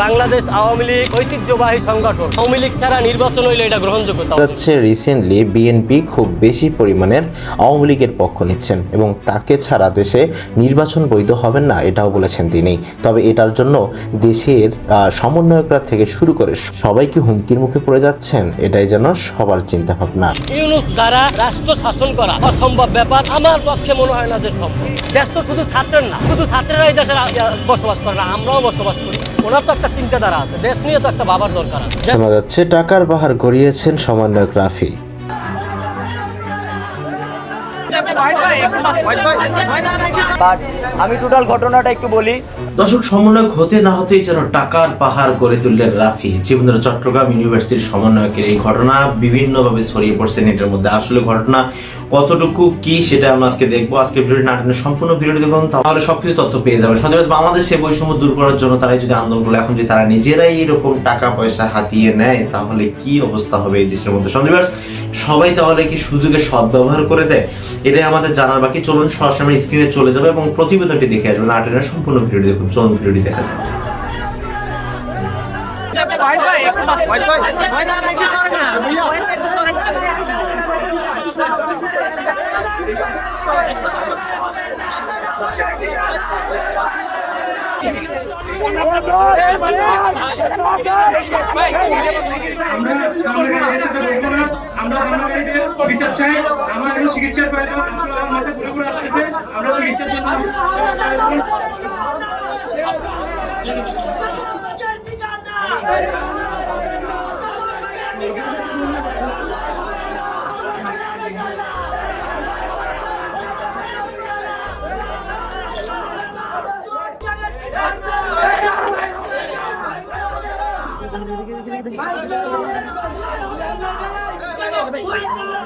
বাংলাদেশ আওয়ামী লীগ ঐতিহ্যবাহী সংগঠন। আওয়ামী লীগ ছাড়া নির্বাচন হইলে এটা গ্রহণযোগ্যতা যাচ্ছে রিসেন্টলি বিএনপি খুব বেশি পরিমাণের আওয়ামী লীগের পক্ষ নিচ্ছেন এবং তাকে ছাড়া দেশে নির্বাচন বৈধ হবেন না এটাও বলেছেন তিনি। তবে এটার জন্য দেশের সমন্বয়করা থেকে শুরু করে সবাই কি হুমকির মুখে পড়ে যাচ্ছেন? এটাই যেন সবার চিন্তা ভাবনা ইউনুস দ্বারা রাষ্ট্র শাসন করা অসম্ভব ব্যাপার। আমার পক্ষে মনে হয় না যে সম্ভব। দেশ তো শুধু ছাত্রের না শুধু ছাত্রেরাই দেশের বসবাস করে না আমরাও বসবাস করি। ওনার তো একটা চিন্তাধারা আছে। দেশ নিয়ে তো একটা ভাবার দরকার আছে। শোনা যাচ্ছে, টাকার বাহার গড়িয়েছেন সমন্বয়ক রাফি। বাট আমি টোটাল ঘটনাটা একটু বলি। দর্শক, সমন্বয়ক হতে না হতেই যেন টাকার পাহাড় গড়ে তুললেন রাফি। জীবনের চট্টগ্রাম ইউনিভার্সিটির সমন্বয়কের এই ঘটনা বিভিন্নভাবে ছড়িয়ে পড়ছে নেটের মধ্যে। আসলে ঘটনা কতটুকু, কি, সেটা আমরা আজকে দেখব। আজকে ভিডিওটি নাটনের সম্পূর্ণ ভিডিওটি দেখুন, তাহলে সবকিছু তথ্য পেয়ে যাবেন। সন্দেহ বাংলাদেশে বৈষম্য দূর করার জন্য তারাই যদি আন্দোলন করে এখন যদি তারা নিজেরাই এরকম টাকা পয়সা হাতিয়ে নেয়, তাহলে কি অবস্থা হবে এই দেশের মধ্যে? সন্দেহ সবাই তাহলে কি সুযোগের সদ্ব্যবহার করে দেয়? এটাই আমাদের জানার বাকি। চলুন, সরাসরি স্ক্রিনে চলে যাবে এবং প্রতিবেদনটি দেখে আসবেন নাটনের সম্পূর্ণ ভিডিওটি দেখুন। চলুন, ভিডিওটি দেখা যাবে আমরা সামনে গাড়িতে বলব না আমরা আমাদের বিচার চাই আমার কোনো চিকিৎসার প্রয়োজন আপনারা আমার মাথায় ঘুরে ঘুরে আসতেছে আমরা চিকিৎসার জন্য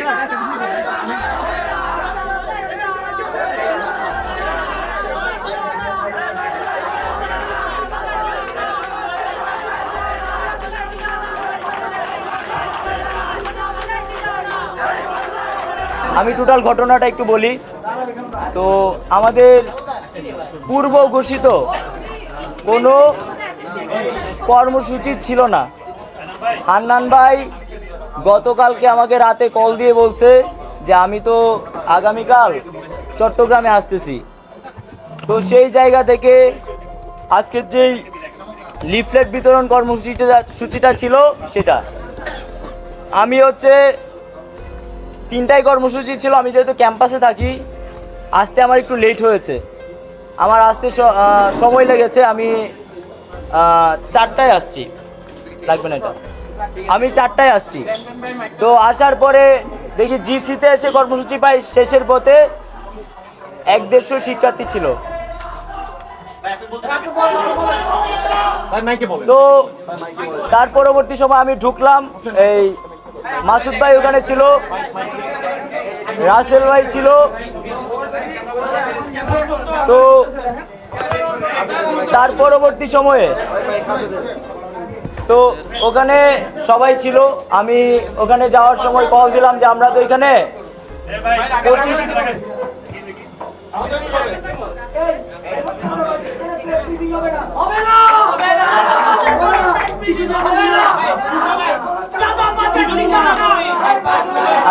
বিচারের আমি টোটাল ঘটনাটা একটু বলি। তো আমাদের পূর্ব ঘোষিত কোনো কর্মসূচি ছিল না। হান্নান ভাই গতকালকে আমাকে রাতে কল দিয়ে বলছে যে, আমি তো আগামীকাল চট্টগ্রামে আসতেছি। তো সেই জায়গা থেকে আজকের যেই লিফলেট বিতরণ কর্মসূচিটা, সূচিটা ছিল সেটা। আমি হচ্ছে তিনটাই কর্মসূচি ছিল আমি যেহেতু ক্যাম্পাসে থাকি আসতে আমার একটু লেট হয়েছে। আমার আসতে সময় লেগেছে আমি চারটায় আসছি। লাগবে না এটা। আমি চারটায় আসছি। তো আসার পরে দেখি জি জিসিতে এসে কর্মসূচি পাই শেষের পথে এক দেড়শো শিক্ষার্থী ছিল। তো তার পরবর্তী সময় আমি ঢুকলাম এই মাসুদ ভাই ওখানে ছিল রাসেল ভাই ছিল তো তার পরবর্তী সময়ে তো ওখানে সবাই ছিল আমি ওখানে যাওয়ার সময় কল দিলাম যে আমরা তো এখানে পঁচিশ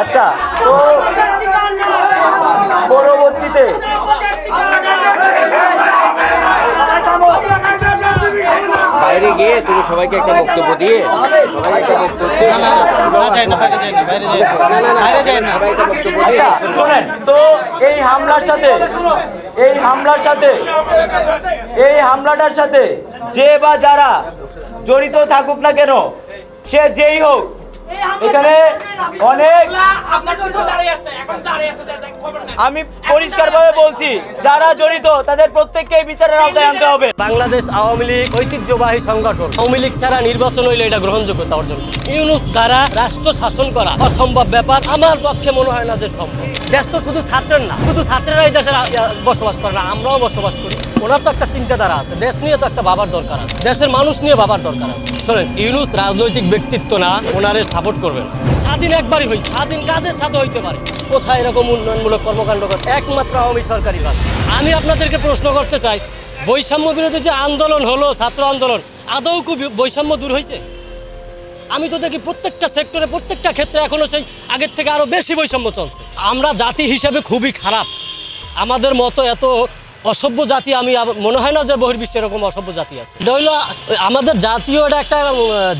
আচ্ছা তো পরবর্তীতে বাইরে গিয়ে তুমি সবাইকে একটা বক্তব্য দিয়ে সবাইকে একটা বক্তব্য না না না সবাই একটা বক্তব্য দিয়ে শোনেন তো এই হামলার সাথে এই হামলার সাথে এই হামলাটার সাথে যে বা যারা জড়িত থাকুক না কেন সে যেই হোক এখানে অনেক আমি পরিষ্কারভাবে বলছি যারা জড়িত তাদের প্রত্যেককে বিচারের আওতায় আনতে হবে। বাংলাদেশ আওয়ামী লীগ ঐতিহ্যবাহী সংগঠন। আওয়ামী লীগ ছাড়া নির্বাচন হইলে এটা গ্রহণযোগ্যতা অর্জন। ইউনুস দ্বারা রাষ্ট্র শাসন করা অসম্ভব ব্যাপার। আমার পক্ষে মনে হয় না যে সম্ভব। দেশ তো শুধু ছাত্রের না শুধু ছাত্রেরাই দেশের বসবাস করে না আমরাও বসবাস করি। ওনার তো একটা চিন্তাধারা আছে। দেশ নিয়ে তো একটা বাবার দরকার আছে। দেশের মানুষ নিয়ে বাবার দরকার আছে। শোনেন ইউনুস রাজনৈতিক ব্যক্তিত্ব না ওনারে সাপোর্ট করবেন। স্বাধীন একবারই হই স্বাধীন কাদের সাথে হইতে পারে? কোথায় এরকম উন্নয়নমূলক কর্মকাণ্ড করে একমাত্র আওয়ামী সরকারি ভাগ আমি আপনাদেরকে প্রশ্ন করতে চাই বৈষম্য বিরোধী যে আন্দোলন হলো ছাত্র আন্দোলন আদৌ কি বৈষম্য দূর হয়েছে? আমি তো দেখি প্রত্যেকটা সেক্টরে প্রত্যেকটা ক্ষেত্রে এখনও সেই আগের থেকে আরও বেশি বৈষম্য চলছে। আমরা জাতি হিসেবে খুবই খারাপ। আমাদের মতো এত অসভ্য জাতি আমি মনে হয় না যে বহির্বিশ্বে এরকম অসভ্য জাতি আছে। এটা হইল, আমাদের জাতীয় এটা একটা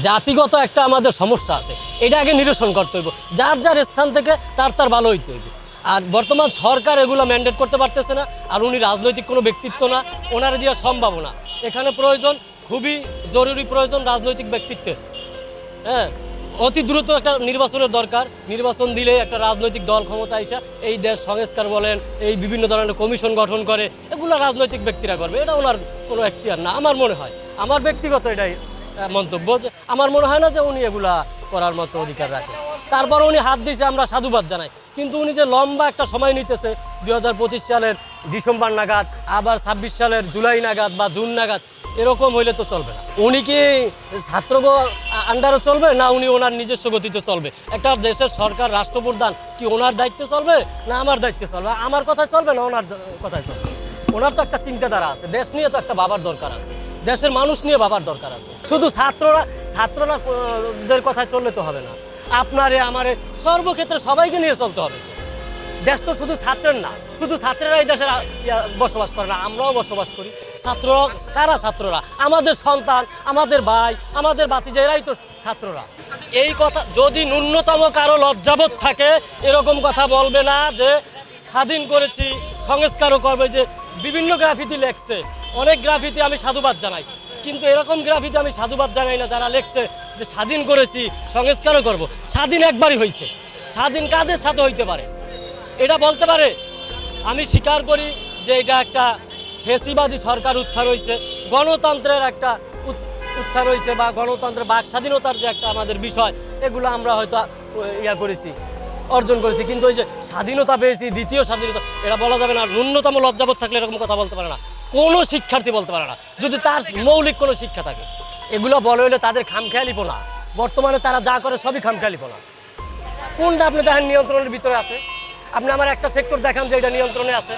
জাতিগত একটা আমাদের সমস্যা আছে। এটা আগে নিরসন করতে হইব। যার যার স্থান থেকে তার তার ভালো হইতে হইবে। আর বর্তমান সরকার এগুলো ম্যান্ডেট করতে পারতেছে না, আর উনি রাজনৈতিক কোনো ব্যক্তিত্ব না, ওনার দিয়ে সম্ভব না। এখানে প্রয়োজন, খুবই জরুরি প্রয়োজন রাজনৈতিক ব্যক্তিত্বের। হ্যাঁ? অতি দ্রুত একটা নির্বাচনের দরকার। নির্বাচন দিলে একটা রাজনৈতিক দল ক্ষমতা এসে এই দেশ সংস্কার বলেন, এই বিভিন্ন ধরনের কমিশন গঠন করে, এগুলো রাজনৈতিক ব্যক্তিরা করবে। এটা ওনার কোনো এখতিয়ার না, আমার মনে হয়। আমার ব্যক্তিগত এটাই মন্তব্য যে আমার মনে হয় না যে উনি এগুলা করার মতো অধিকার রাখে। তারপর উনি হাত দিয়েছে, আমরা সাধুবাদ জানাই। কিন্তু উনি যে লম্বা একটা সময় নিতেছে, দুই হাজার পঁচিশ সালের ডিসেম্বর নাগাদ, আবার ছাব্বিশ সালের জুলাই নাগাদ বা জুন নাগাদ এরকম হইলে তো চলবে না। উনি কি ছাত্র আন্ডারে চলবে না উনি ওনার নিজস্ব গতিতে চলবে? একটা দেশের সরকার, রাষ্ট্রপ্রধান কি ওনার দায়িত্বে চলবে না আমার দায়িত্বে চলবে? আমার কথায় চলবে না ওনার কথায় চলবে? ওনার তো একটা চিন্তাধারা আছে। দেশ নিয়ে তো একটা বাবার দরকার আছে। দেশের মানুষ নিয়ে বাবার দরকার আছে। শুধু ছাত্ররা ছাত্ররা দের কথায় চললে তো হবে না। আপনারে, আমারে সর্বক্ষেত্রে সবাইকে নিয়ে চলতে হবে। দেশ তো শুধু ছাত্রের না, শুধু ছাত্রেরাই দেশের বসবাস করে না, আমরাও বসবাস করি। ছাত্ররা কারা ছাত্ররা? আমাদের সন্তান, আমাদের ভাই, আমাদের বাতিজা এরাই তো ছাত্ররা। এই কথা, যদি ন্যূনতম কারও লজ্জাবোধ থাকে, এরকম কথা বলবে না যে, স্বাধীন করেছি, সংস্কারও করবে যে বিভিন্ন গ্রাফিতি লেখছে। অনেক গ্রাফিতি আমি সাধুবাদ জানাই। কিন্তু এরকম গ্রাফিতি আমি সাধুবাদ জানাই না, যারা লেখছে যে, স্বাধীন করেছি, সংস্কারও করব স্বাধীন একবারই হয়েছে স্বাধীন কাদের সাথে হইতে পারে? এটা বলতে পারে? আমি স্বীকার করি যে, এটা একটা ফেসিবাদী সরকার উত্থান হয়েছে গণতন্ত্রের একটা উত- উত্থান হয়েছে বা গণতন্ত্রের বাক স্বাধীনতার যে একটা আমাদের বিষয়, এগুলো আমরা হয়তো ইয়া করেছি, অর্জন করেছি। কিন্তু ওই যে স্বাধীনতা পেয়েছি, দ্বিতীয় স্বাধীনতা, এটা বলা যাবে না। ন্যূনতম লজ্জাবোধ থাকলে এরকম কথা বলতে পারে না। কোনো শিক্ষার্থী বলতে পারে না। যদি তার মৌলিক কোনো শিক্ষা থাকে, এগুলো বলে হলে তাদের খামখেয়ালিপনা। বর্তমানে তারা যা করে সবই খামখেয়ালিপনা। কোনটা আপনি দেখেন নিয়ন্ত্রণের ভিতরে আছে? আপনি আমার একটা সেক্টর দেখান যে এটা নিয়ন্ত্রণে আছে।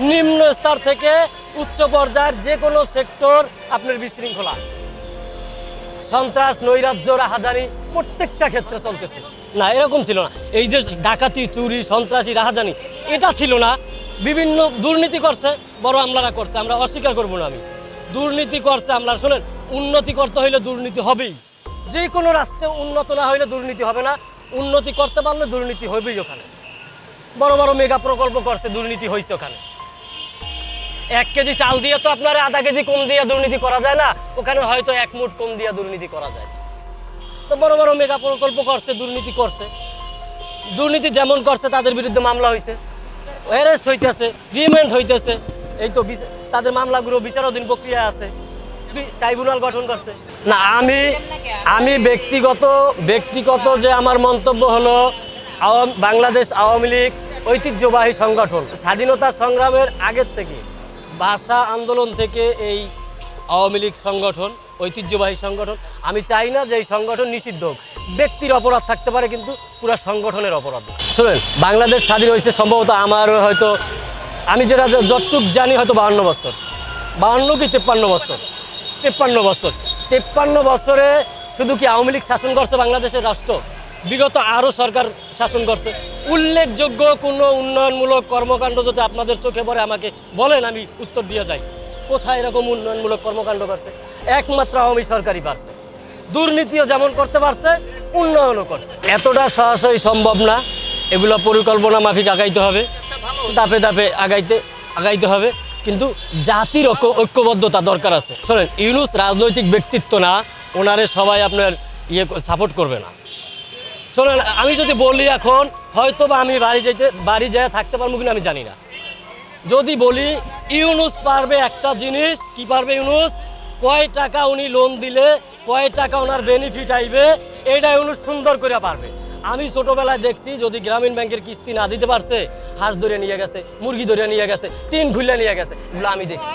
নিম্ন স্তর থেকে উচ্চ পর্যায়ের যে কোনো সেক্টর আপনার বিশৃঙ্খলা। সন্ত্রাস, নৈরাজ্য, রাহাজানি প্রত্যেকটা ক্ষেত্রে চলতেছে। না, এরকম ছিল না। এই যে ডাকাতি, চুরি, সন্ত্রাসী, রাহাজানি, এটা ছিল না। বিভিন্ন দুর্নীতি করছে, বড় আমলারা করছে, আমরা অস্বীকার করব না আমি। দুর্নীতি করছে আমরা শোনেন, উন্নতি করতে হইলে দুর্নীতি হবেই। যে কোনো রাষ্ট্রে উন্নত না হইলে দুর্নীতি হবে না। উন্নতি করতে পারলে দুর্নীতি হবেই ওখানে। বড় বড় মেগা প্রকল্প করছে, দুর্নীতি হয়েছে ওখানে। এক কেজি চাল দিয়ে তো আপনার আধা কেজি কম দিয়ে দুর্নীতি করা যায় না। ওখানে হয়তো এক মুঠ কম দিয়ে দুর্নীতি করা যায়। তো বড় বড় মেগা প্রকল্প করছে, দুর্নীতি করছে। দুর্নীতি যেমন করছে, তাদের বিরুদ্ধে মামলা হয়েছে অ্যারেস্ট হইতেছে, রিমান্ড হইতেছে। এই তো তাদের মামলাগুলো বিচারাধীন প্রক্রিয়া আছে। ট্রাইব্যুনাল গঠন করছে। না, আমি আমি ব্যক্তিগত ব্যক্তিগত যে আমার মন্তব্য হলো বাংলাদেশ আওয়ামী লীগ ঐতিহ্যবাহী সংগঠন, স্বাধীনতা সংগ্রামের আগের থেকে। ভাষা আন্দোলন থেকে এই আওয়ামী লীগ সংগঠন, ঐতিহ্যবাহী সংগঠন, আমি চাই না যে এই সংগঠন নিষিদ্ধ হোক। ব্যক্তির অপরাধ থাকতে পারে কিন্তু পুরো সংগঠনের অপরাধ শুনেন, বাংলাদেশ স্বাধীন হয়েছে সম্ভবত আমার হয়তো, আমি যেটা যতটুক জানি হয়তো বাহান্ন বছর। বাহান্ন কি তেপ্পান্ন বছর? তেপ্পান্ন বছর। তেপ্পান্ন বছরে শুধু কি আওয়ামী লীগ শাসন করছে বাংলাদেশের রাষ্ট্র? বিগত আরও সরকার শাসন করছে। উল্লেখযোগ্য কোনো উন্নয়নমূলক কর্মকাণ্ড যদি আপনাদের চোখে পড়ে, আমাকে বলেন, আমি উত্তর দিয়ে যাই। কোথায় এরকম উন্নয়নমূলক কর্মকাণ্ড করছে? একমাত্র আওয়ামী সরকারই পারছে। দুর্নীতিও যেমন করতে পারছে, উন্নয়নও করছে। এতটা সরাসরি সম্ভব না। এগুলো পরিকল্পনা মাফিক আগাইতে হবে। দাপে ধাপে আগাইতে আগাইতে হবে। কিন্তু জাতির ঐক্য- ঐক্যবদ্ধতা দরকার আছে। শোনেন, ইউনুস রাজনৈতিক ব্যক্তিত্ব না। ওনারে সবাই আপনার ইয়ে সাপোর্ট করবে না। শোনেন, আমি যদি বলি এখন হয়তো বা আমি বাড়ি যেতে, বাড়ি যেয়ে থাকতে পারব কিনা আমি জানি না। যদি বলি, ইউনুস পারবে একটা জিনিস, কি পারবে ইউনুস? কয় টাকা উনি লোন দিলে, কয় টাকা ওনার বেনিফিট আইবে, এটা ইউনুস সুন্দর করে পারবে। আমি ছোটোবেলায় দেখছি, যদি গ্রামীণ ব্যাংকের কিস্তি না দিতে পারছে, হাঁস ধরে নিয়ে গেছে, মুরগি ধরে নিয়ে গেছে, টিন খুলে নিয়ে গেছে, এগুলো আমি দেখছি।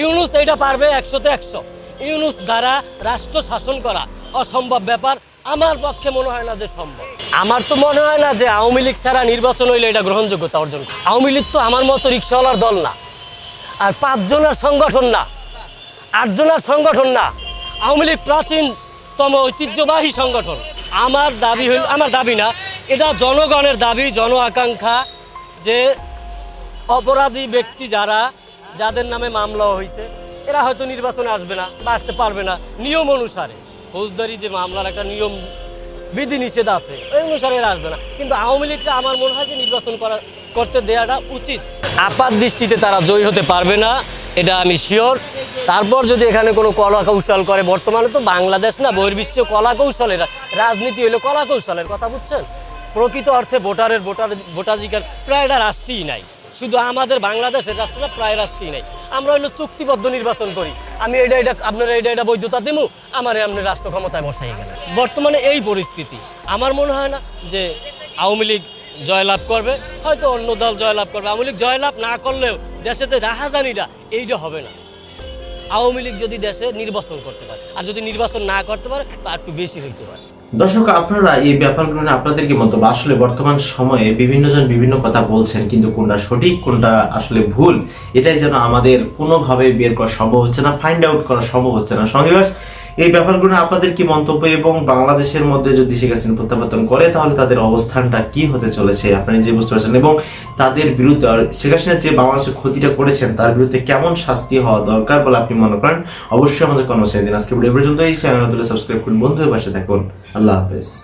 ইউনুস এটা পারবে একশোতে একশো। ইউনুস দ্বারা রাষ্ট্র শাসন করা অসম্ভব ব্যাপার আমার পক্ষে মনে হয় না যে সম্ভব। আমার তো মনে হয় না যে আওয়ামী লীগ ছাড়া নির্বাচন হইলে এটা গ্রহণযোগ্যতা অর্জন। আওয়ামী লীগ তো আমার মতো রিক্সাওয়ালার দল না। আর পাঁচজনের সংগঠন না। আটজনের সংগঠন না। আওয়ামী লীগ প্রাচীনতম ঐতিহ্যবাহী সংগঠন। আমার দাবি হইল আমার দাবি না, এটা জনগণের দাবি, জন আকাঙ্ক্ষা যে অপরাধী ব্যক্তি যারা, যাদের নামে মামলা হয়েছে এরা হয়তো নির্বাচনে আসবে না বা আসতে পারবে না, নিয়ম অনুসারে। ফৌজদারি যে মামলার একটা নিয়ম বিধি নিষেধ আছে, ওই অনুসারে আসবে না। কিন্তু আওয়ামী লীগটা আমার মনে হয় যে নির্বাচন করা, করতে দেওয়াটা উচিত। আপাত দৃষ্টিতে তারা জয়ী হতে পারবে না, এটা আমি শিওর তারপর যদি এখানে কোনো কলা কৌশল করে, বর্তমানে তো বাংলাদেশ না, বহির্বিশ্ব কলা কৌশলের রাজনীতি হলো কলা কৌশলের কথা বুঝছেন? প্রকৃত অর্থে ভোটারের ভোটার, ভোটাধিকার প্রায় এটা রাষ্ট্রই নাই। শুধু আমাদের বাংলাদেশের রাষ্ট্রটা প্রায় রাষ্ট্রই নেই। আমরা হলো চুক্তিবদ্ধ নির্বাচন করি। আমি এটা এটা আপনারা এটা এটা বৈধতা দেবো আমার আপনি রাষ্ট্র ক্ষমতায় বসাই গেলেন। বর্তমানে এই পরিস্থিতি। আমার মনে হয় না যে আওয়ামী লীগ জয়লাভ করবে, হয়তো অন্য দল জয়লাভ করবে। আওয়ামী লীগ জয়লাভ না করলেও দেশে যে রাহাজানিটা, এইটা হবে না। আওয়ামী লীগ যদি দেশে নির্বাচন করতে পারে, আর যদি নির্বাচন না করতে পারে, তা একটু বেশি হইতে পারে। দর্শক, আপনারা এই ব্যাপারগুলো নিয়ে আপনাদের কি মন্তব্য? আসলে বর্তমান সময়ে বিভিন্ন জন বিভিন্ন কথা বলছেন, কিন্তু কোনটা সঠিক, কোনটা আসলে ভুল, এটাই যেন আমাদের কোনোভাবে বের করা সম্ভব হচ্ছে না ফাইন্ড আউট করা সম্ভব হচ্ছে না। সঙ্গে এই ব্যাপারগুলো আপনাদের কি মন্তব্য? এবং বাংলাদেশের মধ্যে যদি শেখ হাসিনা প্রত্যাবর্তন করে, তাহলে তাদের অবস্থানটা কি হতে চলেছে? আপনি যে বুঝতে পারছেন। এবং তাদের বিরুদ্ধে শেখ হাসিনা যে বাংলাদেশের ক্ষতিটা করেছেন, তার বিরুদ্ধে কেমন শাস্তি হওয়া দরকার বলে আপনি মনে করেন? অবশ্যই আমাদের কর্মচারী দিন। আজকে ভিডিও পর্যন্ত এই চ্যানেল সাবস্ক্রাইব করুন। বন্ধু হয়ে পাশে থাকুন। আল্লাহ হাফেজ।